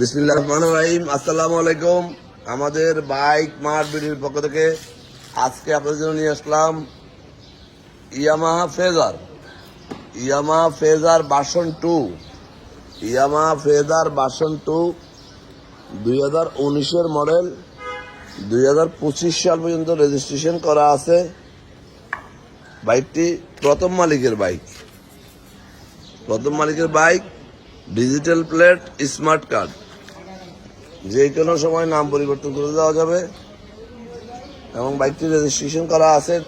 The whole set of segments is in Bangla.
বিসমিল্লাহ রহমান রাহিম। আসসালামু আলাইকুম। আমাদের বাইক মার্ট বিডির পক্ষ থেকে আজকে আপনাদের জন্য নিয়ে আসলাম Yamaha Fazer. Yamaha Fazer version two. Yamaha Fazer version two দুই হাজার উনিশের মডেল। দুই হাজার পঁচিশ সাল পর্যন্ত রেজিস্ট্রেশন করা আছে। বাইকটি প্রথম মালিকের বাইক। প্রথম মালিকের bike digital plate, smart card. যে কোনো সময় নাম পরিবর্তন করে দেওয়া যাবে। এবং বাইকটি রেজিস্ট্রেশন করা আছে।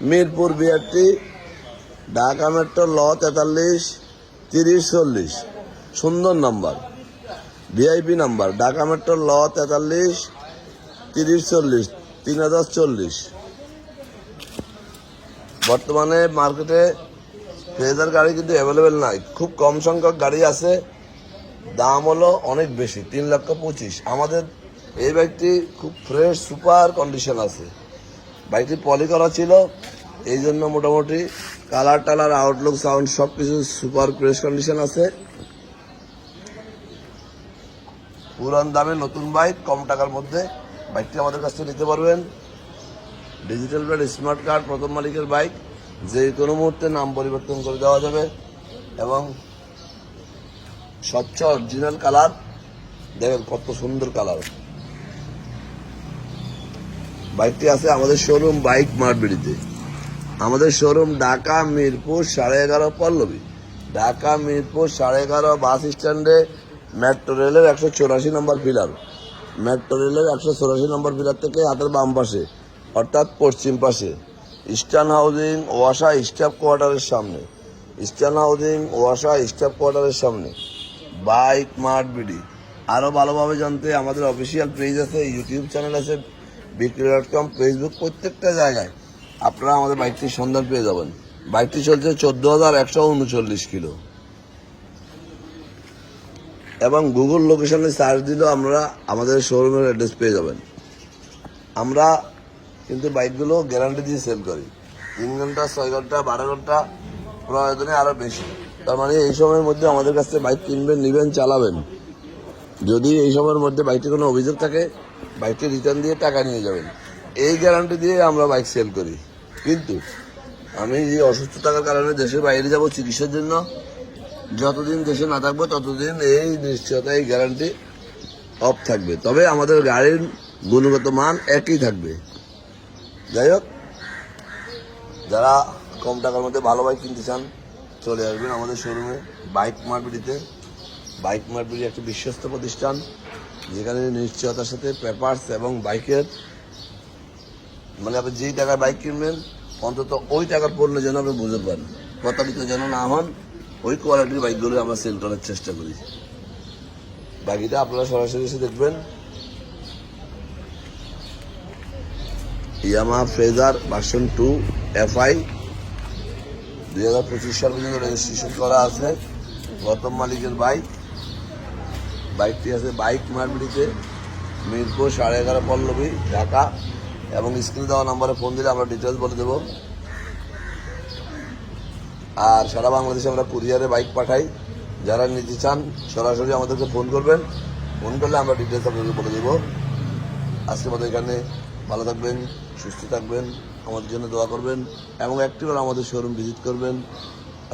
মিরপুর বিআরটি, ঢাকা মেট্রো, ল তেতাল্লিশ, তিরিশ, চল্লিশ। সুন্দর number. VIP number, Dhaka metro, ল তেতাল্লিশ, তিরিশ, চল্লিশ, তিন হাজার চল্লিশ। বর্তমানে মার্কেটে ফ্রেজার গাড়ি কিন্তু অ্যাভেলেবেল নাই। খুব কম সংখ্যক গাড়ি আছে। দাম হলো অনেক বেশি, তিন লক্ষ পঁচিশ। আমাদের এই বাইকটি খুব ফ্রেশ সুপার কন্ডিশন আছে। বাইকটি পলি করা ছিল, এই জন্য মোটামুটি কালার টালার আউটলুক সাউন্ড সব কিছু সুপার ফ্রেশ কন্ডিশন আছে। পুরান দামে নতুন বাইক, কম টাকার মধ্যে বাইকটি আমাদের কাছ থেকে নিতে পারবেন। ডিজিটাল প্লেট স্মার্ট কার্ড প্রথম মালিকের বাইক যে কোনো মুহূর্তে নাম পরিবর্তন করে দেওয়া যাবে। এবং স্বচ্ছ অরিজিনাল কালার দেখেন কত সুন্দর কালার বাইকটি আছে আমাদের শোরুম বাইক মার্টবিড়িতে আমাদের শোরুম ঢাকা, মিরপুর, সাড়ে এগারো পল্লবী। ঢাকা, মিরপুর, সাড়ে এগারো বাস স্ট্যান্ডে মেট্রো রেলের একশো চৌরাশি নম্বর পিলার মেট্রো রেলের একশো চৌরাশি নম্বর পিলার থেকে হাতের বাম পাশে, অর্থাৎ পশ্চিম পাশে। ইস্টার্ন হাউজিং ওয়াসা স্টাফ কোয়ার্টারের সামনে। ইস্টার্ন হাউজিং ওয়াসা স্টাফ কোয়ার্টারের সামনে। Bike mart BD. আরও ভালোভাবে জানতে আমাদের অফিসিয়াল পেজ আছে ইউটিউব চ্যানেল আছে বিক্রি ডট কম ফেসবুক প্রত্যেকটা জায়গায় আপনারা আমাদের বাইকটির সন্ধান পেয়ে যাবেন। বাইকটি চলছে চোদ্দ হাজার একশো উনচল্লিশ কিলো। এবং গুগল লোকেশনে সার্চ দিলেও আমরা আমাদের শোরুমের অ্যাড্রেস পেয়ে যাবেন। আমরা কিন্তু বাইকগুলো গ্যারান্টি দিয়ে সেল করি। তিন ঘণ্টা, ছয় ঘণ্টা, বারো ঘণ্টা প্রয়োজনে আরও বেশি। তার মানে এই সময়ের মধ্যে আমাদের কাছ থেকে বাইক কিনবেন, নেবেন, চালাবেন। যদি এই সময়ের মধ্যে বাইকটি কোনো অভিযোগ থাকে, বাইকটি রিটার্ন দিয়ে টাকা নিয়ে যাবেন। এই গ্যারান্টি দিয়ে আমরা বাইক সেল করি। কিন্তু আমি যে অসুস্থ থাকার কারণে দেশের বাইরে যাব চিকিৎসার জন্য। যতদিন দেশে না থাকব, ততদিন এই নিশ্চয়তা, এই গ্যারান্টি অফ থাকবে। তবে আমাদের গাড়ির গুণগত মান একই থাকবে। যাই হোক, যারা কম টাকার মধ্যে ভালো বাইক কিনতে চান চলে আসবেন আমাদের শোরুমে বাইক মার্কেটিতে বাইক মার্কেটি একটি বিশ্বস্ত প্রতিষ্ঠান, যেখানে নিশ্চয়তার সাথে পেপারস এবং বাইকের মানে আপনি যেই টাকার বাইক কিনবেন, অন্তত ওই টাকার পণ্য যেন আপনি বুঝতে পারেন। প্রতারিত যেন না হন, ওই কোয়ালিটির বাইকগুলো আমরা সেল করার চেষ্টা করি। বাকিটা আপনারা সরাসরি এসে দেখবেন। Yamaha Fazer version two FI দুই হাজার পঁচিশ সাল পর্যন্ত রেজিস্ট্রেশন করা আছে, প্রথম মালিকের বাইক বাইকটি আছে বাইক মার্কেটিতে মিরপুর সাড়ে এগারো পল্লবী, ঢাকা, এবং স্ক্রিনে দেওয়া নাম্বারে ফোন দিলে আমরা ডিটেলস বলে দেবো। আর সারা বাংলাদেশে আমরা কুরিয়ারে বাইক পাঠাই। যারা নিতে চান, সরাসরি আমাদেরকে ফোন করবেন। ফোন করলে আমরা ডিটেলস আপনাদের বলে দেবো। আজকে মতো এখানে ভালো থাকবেন, সুস্থ থাকবেন। আমাদের জন্য দোয়া করবেন এবং একটিবার আমাদের শোরুম ভিজিট করবেন।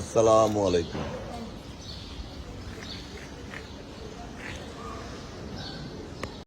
আসসালামু আলাইকুম।